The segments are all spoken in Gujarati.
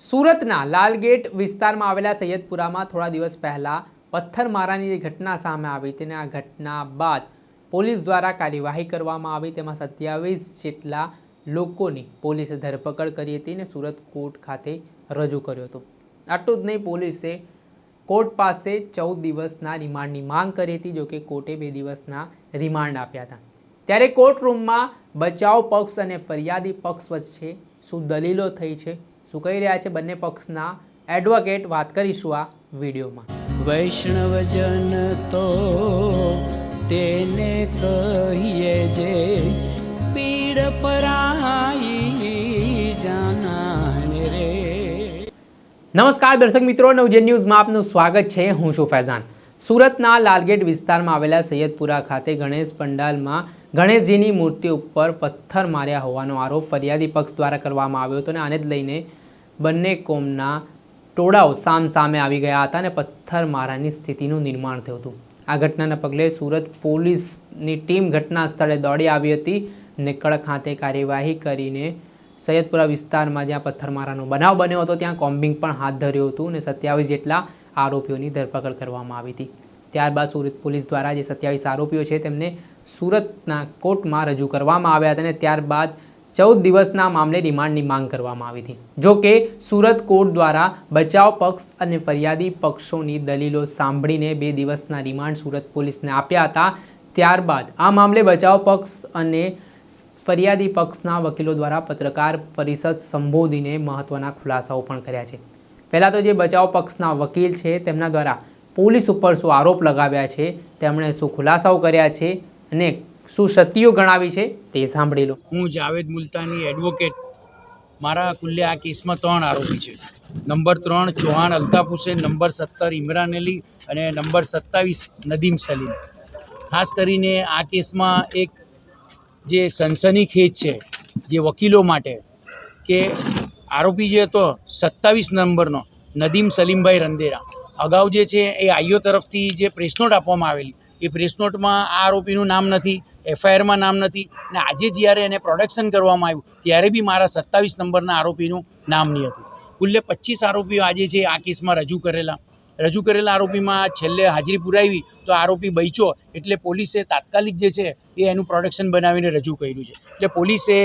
સુરતના લાલગેટ વિસ્તારમાં આવેલા સૈયદપુરામાં થોડા દિવસ પહેલાં પથ્થરમારાની જે ઘટના સામે આવી. તેને આ ઘટના બાદ પોલીસ દ્વારા કાર્યવાહી કરવામાં આવી. તેમાં સત્યાવીસ જેટલા લોકોની પોલીસે ધરપકડ કરી હતી અને સુરત કોર્ટ ખાતે રજૂ કર્યો હતો. આટલું જ નહીં, પોલીસે કોર્ટ પાસે ચૌદ દિવસના રિમાન્ડની માંગ કરી હતી, જોકે કોર્ટે બે દિવસના રિમાન્ડ આપ્યા હતા. ત્યારે કોર્ટ રૂમમાં બચાવ પક્ષ અને ફરિયાદી પક્ષ વચ્ચે શું દલીલો થઈ છે? શું કહી રહ્યા છે બંને પક્ષના એડવોકેટ વાત કરીશું આ વિડીયોમાં. વૈષ્ણવજન તો તેને કહીએ જે પીડ પરાઈ જાનાને રે. નમસ્કાર દર્શક મિત્રો નવજન ન્યૂઝમાં આપનું સ્વાગત છે. હું છું ફૈઝાન. સુરતના લાલગેટ વિસ્તારમાં આવેલા સૈયદપુરા ખાતે ગણેશ પંડાલમાં ગણેશજીની મૂર્તિ ઉપર પથ્થર માર્યા હોવાનો આરોપ ફરિયાદી પક્ષ દ્વારા કરવામાં આવ્યો હતો અને આને જ લઈને બંને કોમના ટોળાઓ સામ સામે આવી ગયા હતા અને પથ્થરમારાની સ્થિતિનું નિર્માણ થયું હતું. આ ઘટનાના પગલે સુરત પોલીસની ટીમ ઘટના સ્થળે દોડી આવી હતી ને કડક હાથે કાર્યવાહી કરીને સૈયદપુરા વિસ્તારમાં જ્યાં પથ્થરમારાનો બનાવ બન્યો હતો, ત્યાં કોમ્બિંગ પણ હાથ ધર્યું હતું અને સત્યાવીસ જેટલા આરોપીઓની ધરપકડ કરવામાં આવી હતી. ત્યારબાદ સુરત પોલીસ દ્વારા જે સત્યાવીસ આરોપીઓ છે, તેમને સુરતના કોર્ટમાં રજૂ કરવામાં આવ્યા હતા અને ત્યારબાદ ચૌદ દિવસના મામલે રિમાન્ડની માંગ કરવામાં આવી હતી. જો કે, સુરત કોર્ટ દ્વારા બચાવ પક્ષ અને ફરિયાદી પક્ષોની દલીલો સાંભળીને બે દિવસના રિમાન્ડ સુરત પોલીસને આપ્યા હતા. ત્યારબાદ આ મામલે બચાવ પક્ષ અને ફરિયાદી પક્ષના વકીલો દ્વારા પત્રકાર પરિષદ સંબોધીને મહત્વના ખુલાસાઓ પણ કર્યા છે. પહેલાં તો જે બચાવ પક્ષના વકીલ છે, તેમના દ્વારા પોલીસ ઉપર શું આરોપ લગાવ્યા છે, તેમણે શું ખુલાસાઓ કર્યા છે અને શું સત્યો ગણાવી છે તે સાંભળી લો. હું જાવેદ મુલતાની એડવોકેટ મારા કુલ્લે આ કેસમાં ત્રણ આરોપી છે. નંબર ત્રણ ચૌહાણ અલ્તાફ હુસેન, નંબર સત્તર ઇમરાન અલી અને નંબર સત્તાવીસ નદીમ સલીમ. ખાસ કરીને આ કેસમાં એક જે સનસનીખેજ છે, જે વકીલો માટે, કે આરોપી જે હતો સત્તાવીસ નંબરનો, નદીમ સલીમભાઈ રંદેરા. અગાઉ જે છે એ આઈઓ તરફથી જે પ્રેસ નોટ આપવામાં આવેલી એ પ્રેસ નોટમાં આ આરોપીનું નામ નથી, એફઆઈઆરમાં નામ નથી અને આજે જ્યારે એને પ્રોડક્શન કરવામાં આવ્યું, ત્યારે બી મારા સત્તાવીસ નંબરના આરોપીનું નામ નહીં હતું. કુલ્લે પચીસ આરોપીઓ આજે છે આ કેસમાં રજૂ કરેલા રજૂ કરેલા આરોપીમાં છેલ્લે હાજરી પુરાવી તો આરોપી બૈચો એટલે પોલીસે તાત્કાલિક જે છે એ એનું પ્રોડક્શન બનાવીને રજૂ કર્યું છે. એટલે પોલીસે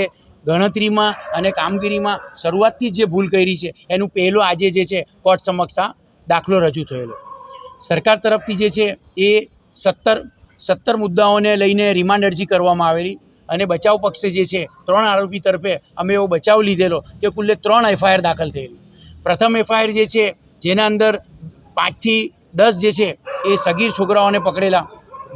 ગણતરીમાં અને કામગીરીમાં શરૂઆતથી જે ભૂલ કરી છે, એનું પહેલો આજે જે છે કોર્ટ સમક્ષ આ દાખલો રજૂ થયેલો. સરકાર તરફથી જે છે એ સત્તર સત્તર મુદ્દાઓને લઈને રિમાન્ડ અરજી કરવામાં આવેલી અને બચાવ પક્ષે જે છે, ત્રણ આરોપી તરફે અમે એવો બચાવ લીધેલો કે કુલ્લે ત્રણ એફઆઈઆર દાખલ થયેલી. પ્રથમ એફઆઈઆર જે છે, જેના અંદર પાંચથી દસ જે છે, એ સગીર છોકરાઓને પકડેલા.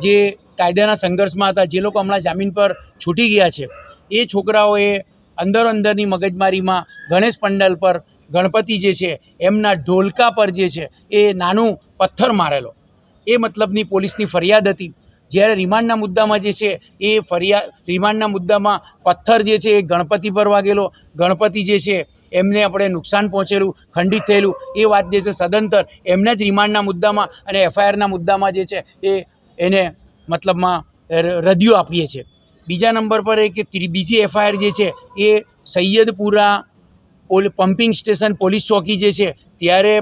જે કાયદાના સંઘર્ષમાં હતા, જે લોકો હમણાં જામીન પર છૂટી ગયા છે. એ છોકરાઓએ અંદર અંદરની મગજમારીમાં ગણેશ પંડાલ પર ગણપતિ જે છે, એમના ઢોલકા પર જે છે, એ નાનું પથ્થર મારેલો. એ મતલબની પોલીસની ફરિયાદ હતી. જ્યારે રિમાન્ડના મુદ્દામાં જે છે, એ ફરિયાદ રિમાન્ડના મુદ્દામાં પથ્થર જે છે, એ ગણપતિ પર વાગેલો. ગણપતિ જે છે, એમને આપણે નુકસાન પહોંચેલું, ખંડિત થયેલું. એ વાત જે છે, સદંતર એમના જ રિમાન્ડના મુદ્દામાં અને એફઆઈઆરના મુદ્દામાં જે છે, એ એને મતલબમાં રદિયો આપીએ છીએ. બીજા નંબર પર એ કે બીજી એફઆઈઆર જે છે, એ Saiyadpura Pol, pumping station police ચોકી જે છે, ત્યારે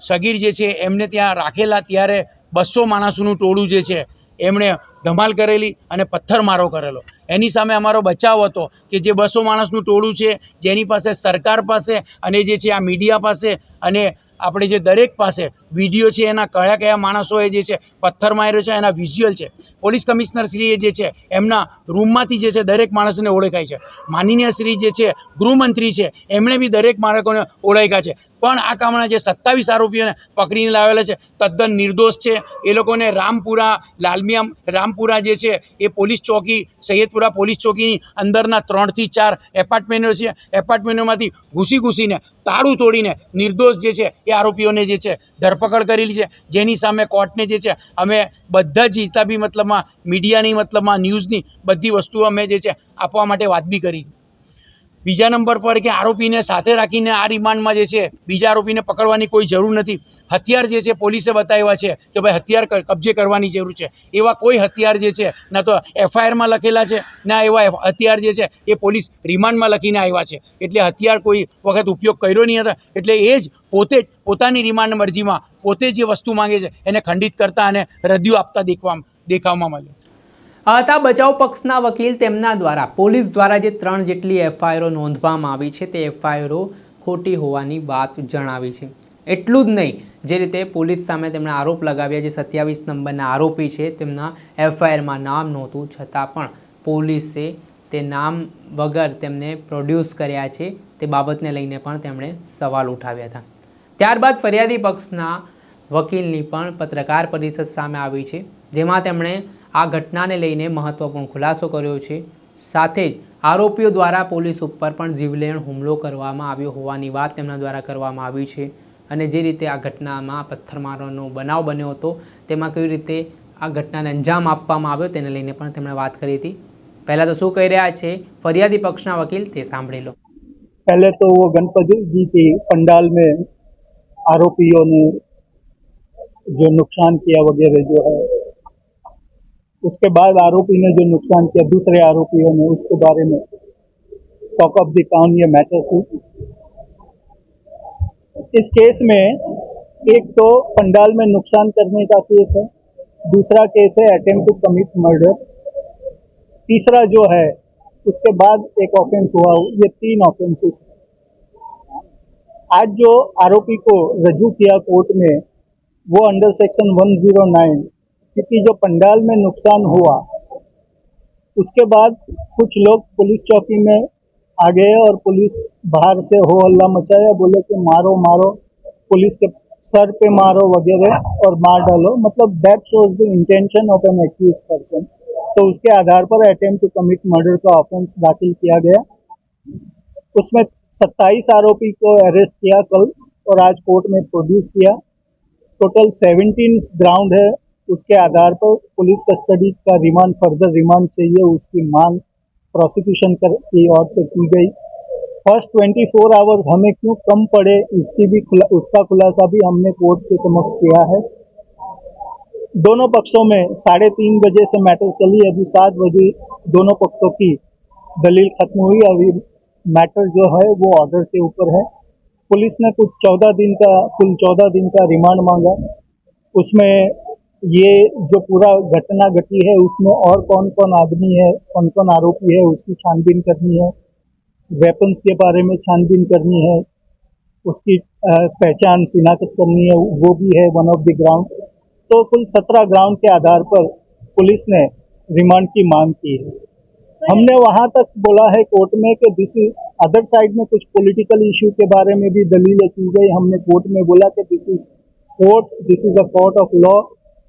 સગીર જે છે, એમને ત્યાં રાખેલા, ત્યારે બસો માણસોનું ટોળું જે છે, એમણે ધમાલ કરેલી અને પથ્થરમારો કરેલો. એની સામે અમારો બચાવ હતો કે જે બસો માણસનું ટોળું છે, જેની પાસે સરકાર પાસે અને જે છે આ મીડિયા પાસે અને આપણે જે દરેક પાસે વીડિયો છે, એના કયા કયા માણસોએ જે છે પથ્થર માર્યો છે, એના વિઝ્યુઅલ છે. પોલીસ કમિશનરશ્રીએ જે છે, એમના રૂમમાંથી જે છે દરેક માણસને ઓળખાય છે. માનનીય શ્રી જે છે, ગૃહમંત્રી છે, એમણે બી દરેક બાળકોને ઓળખ્યા છે. પણ આ કામના જે સત્તાવીસ આરોપીઓને પકડીને લાવેલા છે, તદ્દન નિર્દોષ છે. એ લોકોને રામપુરા લાલમિયા રામપુરા જે છે, એ પોલીસ ચોકી, સૈયદપુરા પોલીસ ચોકીની અંદરના ત્રણથી ચાર એપાર્ટમેન્ટો છે. એપાર્ટમેન્ટોમાંથી ઘૂસી ઘૂસીને તાળું તોડીને નિર્દોષ જે છે, એ આરોપીઓને જે છે, ધરપકડ કરેલી છે. જેની સામે કોર્ટને જે છે, અમે બધા જ હિતાબી મતલબમાં, મીડિયાની મતલબમાં, ન્યૂઝની બધી વસ્તુઓ અમે જે છે, આપવા માટે વાત બી કરી. બીજા નંબર પર કે આરોપીને સાથે રાખીને આ રિમાન્ડમાં જે છે, બીજા આરોપીને પકડવાની કોઈ જરૂર નથી. હથિયાર જે છે, પોલીસે બતાવ્યા છે કે ભાઈ હથિયાર કબજે કરવાની જરૂર છે. એવા કોઈ હથિયાર જે છે, ના તો એફઆઈઆરમાં લખેલા છે, ના એવા હથિયાર જે છે, એ પોલીસ રિમાન્ડમાં લખીને આવ્યા છે. એટલે હથિયાર કોઈ વખત ઉપયોગ કર્યો નહીં હતા. એટલે એ જ પોતે જ પોતાની રિમાન્ડ મરજીમાં પોતે જે વસ્તુ માંગે છે, એને ખંડિત કરતા અને રદિયો આપતા દેખવા, દેખાવામાં મળ્યું. હતા બચાવ પક્ષના વકીલ તેમના દ્વારા, પોલીસ દ્વારા જે ત્રણ જેટલી એફઆઈઆરો નોંધવામાં આવી છે તે એફઆઈઆરો ખોટી હોવાની વાત જણાવી છે. એટલું જ નહીં, જે રીતે પોલીસ સામે તેમણે આરોપ લગાવ્યા, જે સત્યાવીસ નંબરના આરોપી છે તેમના એફઆઈઆરમાં નામ નહોતું, છતાં પણ પોલીસે તે નામ વગર તેમને પ્રોડ્યુસ કર્યા છે તે બાબતને લઈને પણ તેમણે સવાલ ઉઠાવ્યા હતા. ત્યારબાદ ફરિયાદી પક્ષના વકીલની પણ પત્રકાર પરિષદ સામે આવી છે, જેમાં તેમણે આ ઘટનાને લઈને મહત્વપૂર્ણ ખુલાસો કર્યો છે સાથે જ આરોપીઓ દ્વારા પોલીસ ઉપર પણ જીવલેણ હુમલો કરવામાં આવ્યો હોવાની વાત તેમના દ્વારા કરવામાં આવી છે અને જે રીતે આ ઘટનામાં પથ્થરમારોનો બનાવ બન્યો હતો તેમાં કેવી રીતે આ ઘટનાને અંજામ આપવામાં આવ્યો તેને લઈને પણ તેમણે વાત કરી હતી પહેલાં તો શું કહી રહ્યા છે ફરિયાદી પક્ષના વકીલ તે સાંભળી લો पहले तो वो गणपति जी की पंडाल में आरोपियों ने जो नुकसान किया वगैरह जो है उसके बाद आरोपी ने जो नुकसान किया, दूसरे आरोपियों ने, उसके बारे में टॉक ऑफ़ द टाउन ये मैटर थी। इस केस में एक तो पंडाल में नुकसान करने का केस है, दूसरा केस है अटेम्प्ट टू कमिट मर्डर तीसरा जो है, उसके बाद एक ऑफेंस हुआ, ये तीन ऑफेंसेस आज जो आरोपी को रजू किया कोर्ट में, वो अंडर सेक्शन 109 क्योंकि जो पंडाल में नुकसान हुआ, उसके बाद कुछ लोग पुलिस चौकी में आ गए और पुलिस बाहर से हो हल्ला मचाया, बोले कि मारो मारो, पुलिस के सर पे मारो वगैरह और मार डालो। मतलब that shows the intention of an accused person तो उसके आधार पर अटेम्प्ट टू कमिट मर्डर का ऑफेंस दाखिल किया गया। उसमें 27 आरोपी को अरेस्ट किया कल और आज कोर्ट में प्रोड्यूस किया। टोटल 17 ग्राउंड है। उसके आधार पर पुलिस कस्टडी का रिमांड फर्दर रिमांड चाहिए उसकी मांग प्रोसिक्यूशन कर की ओर से की गई। फ़र्स्ट 24 आवर्स हमें क्यों कम पड़े इसकी भी खुला, उसका खुलासा भी हमने कोर्ट के समक्ष किया है। दोनों पक्षों में साढ़े तीन बजे से मैटर चली अभी सात बजे दोनों पक्षों की दलील खत्म हुई। अभी मैटर जो है वो ऑर्डर के ऊपर है। पुलिस ने कुछ चौदह दिन का कुल चौदह दिन का रिमांड मांगा। उसमें ये जो पूरा घटना घटी है, उसमें और कौन कौन आदमी है कौन कौन आरोपी है, उसकी छानबीन करनी है वेपन्स के बारे में छानबीन करनी है, उसकी पहचान शिनाख्त करनी है, वो भी है वन ऑफ़ द ग्राउंड तो कुल सत्रह ग्राउंड के आधार पर पुलिस ने रिमांड की मांग की है। हमने वहाँ तक बोला है कोर्ट में कि दिस अदर साइड में कुछ पॉलिटिकल इशू के बारे में भी दलीलें की गई। हमने कोर्ट में बोला कि this is court this is a court of law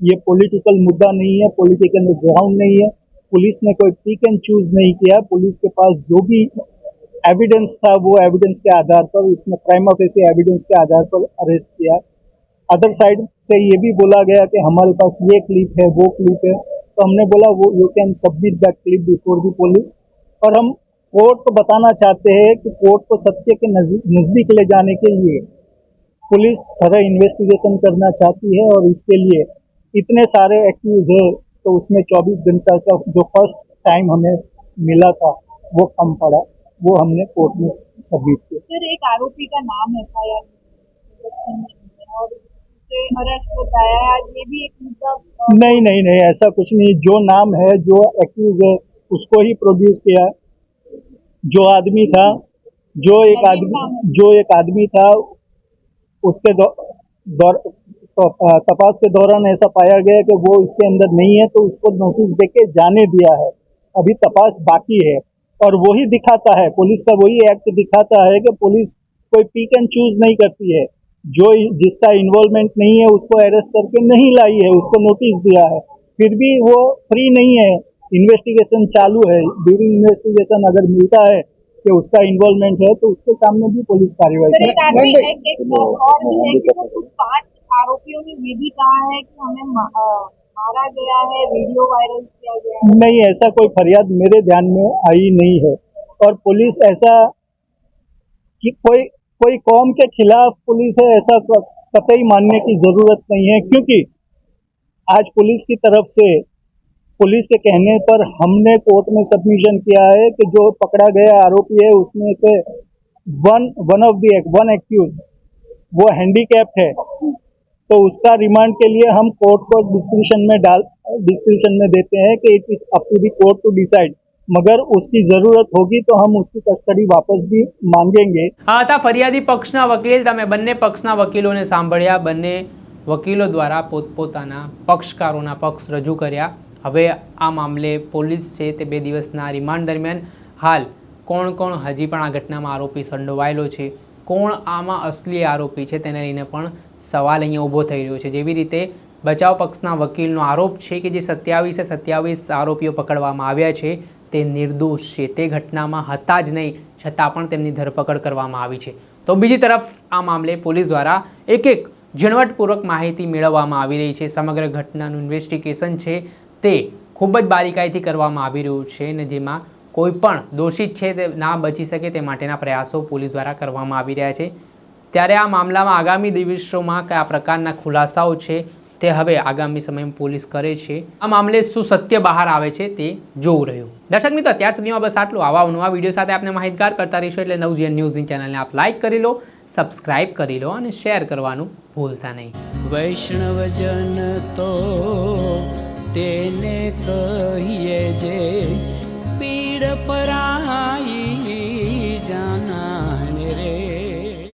ये पॉलिटिकल मुद्दा नहीं है पॉलिटिकल ग्राउंड नहीं है। पुलिस ने कोई पिक एंड चूज़ नहीं किया। पुलिस के पास जो भी एविडेंस था, वो एविडेंस के आधार पर, उसने क्राइम ऑफ़ ऑफ़िस एविडेंस के आधार पर अरेस्ट किया। अदर साइड से ये भी बोला गया कि हमारे पास ये क्लिप है, वो क्लिप है। तो हमने बोला, वो you can submit that clip before the police और हम कोर्ट को बताना चाहते हैं कि कोर्ट को सत्य के नज़- नज़दीक ले जाने के लिए पुलिस थोड़ा इन्वेस्टिगेशन करना चाहती है और इसके लिए इतने सारे एक्यूज है तो उसमें 24 घंटा का जो फ़र्स्ट टाइम हमें मिला था वो कम पड़ा वो हमने कोर्ट में सबमिट किया। सर एक आरोपी का नाम एफ़ आई आर और उसे अरेस्ट बताया है ये भी एक नहीं नहीं नहीं ऐसा कुछ नहीं। जो नाम है जो एक्यूज है उसको ही प्रोड्यूस किया। जो आदमी था जो एक आदमी जो एक आदमी था उसके दौर तपास के दौरान ऐसा पाया गया कि वो इसके अंदर नहीं है तो उसको नोटिस देके जाने दिया है। अभी तपास बाकी है। और वही दिखाता है पुलिस का वही एक्ट दिखाता है कि पुलिस कोई पिक एंड चूज़ नहीं करती है। जो जिसका इन्वॉल्वमेंट नहीं है उसको अरेस्ट करके नहीं लाई है उसको नोटिस दिया है। फिर भी वो फ्री नहीं है। इन्वेस्टिगेशन चालू है। ड्यूरिंग इन्वेस्टिगेशन अगर मिलता है कि उसका इन्वॉल्वमेंट है तो उसके सामने भी पुलिस कार्रवाई आरोपियों ने ये भी कहा है कि हमें मारा गया है, वीडियो वायरल किया गया है। नहीं, ऐसा कोई फरियाद मेरे ध्यान में आई नहीं है। और पुलिस ऐसा कि कोई कोई कौम के खिलाफ पुलिस है, ऐसा कतई मानने की ज़रूरत नहीं है, क्योंकि आज पुलिस की तरफ़ से, पुलिस के कहने पर हमने कोर्ट में सबमिशन किया है कि जो पकड़ा गया आरोपी है, उसमें से one one of the one accused वो हैंडीकैप्ड है। तो उसका रिमांड के लिए हम कोर्ट को डिस्क्रिप्शन में डाल डिस्क्रिप्शन में देते हैं कि it is up to the court to decide मगर उसकी जरूरत होगी तो हम उसकी कस्टडी वापस भी मांगेंगे આ હતા ફરિયાદી પક્ષના વકીલ તમે બંને પક્ષના વકીલોને સાંભળ્યા બંને વકીલો દ્વારા પોતપોતાના પક્ષકારોના પક્ષ રજૂ કર્યા હવે આ મામલે પોલીસ છે તે બે દિવસના રિમાન્ડ દરમિયાન હાલ કોણ કોણ હજી પણ આ ઘટનામાં આરોપી સંડોવાયેલો છે કોણ આમાં અસલી આરોપી છે તેને લઈને પણ સવાલ અહીંયા ઊભો થઈ રહ્યો છે. જેવી રીતે બચાવ પક્ષના વકીલનો આરોપ છે કે જે સત્યાવીસે સત્યાવીસ આરોપીઓ પકડવામાં આવ્યા છે, તે નિર્દોષ છે. તે ઘટનામાં હતા જ નહીં, છતાં પણ તેમની ધરપકડ કરવામાં આવી છે. તો બીજી તરફ આ મામલે પોલીસ દ્વારા એક એક ઝીણવટપૂર્વક માહિતી મેળવવામાં આવી રહી છે. સમગ્ર ઘટનાનું ઇન્વેસ્ટિગેશન છે તે ખૂબ જ બારીકાઈથી કરવામાં આવી રહ્યું છે અને જેમાં કોઈ પણ દોષિત છે તે ના બચી શકે તે માટેના પ્રયાસો પોલીસ દ્વારા કરવામાં આવી રહ્યા છે. ત્યારે આ મામલામાં આગામી દિવસોમાં કયા પ્રકારના ખુલાસાઓ છે તે હવે આગામી સમયમાં પોલીસ કરે છે. આ મામલે શું સત્ય બહાર આવે છે તે જોવું રહ્યું. દર્શક મિત્રો, અત્યાર સુધીમાં બસ આટલું. આવા નવા વીડિયો સાથે આપણે માહિતગાર કરતા રહીશું એટલે નવજીવન ન્યૂઝની ચેનલને આપ લાઇક કરી લો સબસ્ક્રાઇબ કરી લો અને શેર કરવાનું ભૂલતા નહીં. વૈષ્ણવજન તો તેને કહીએ જે પીડ પરાઈ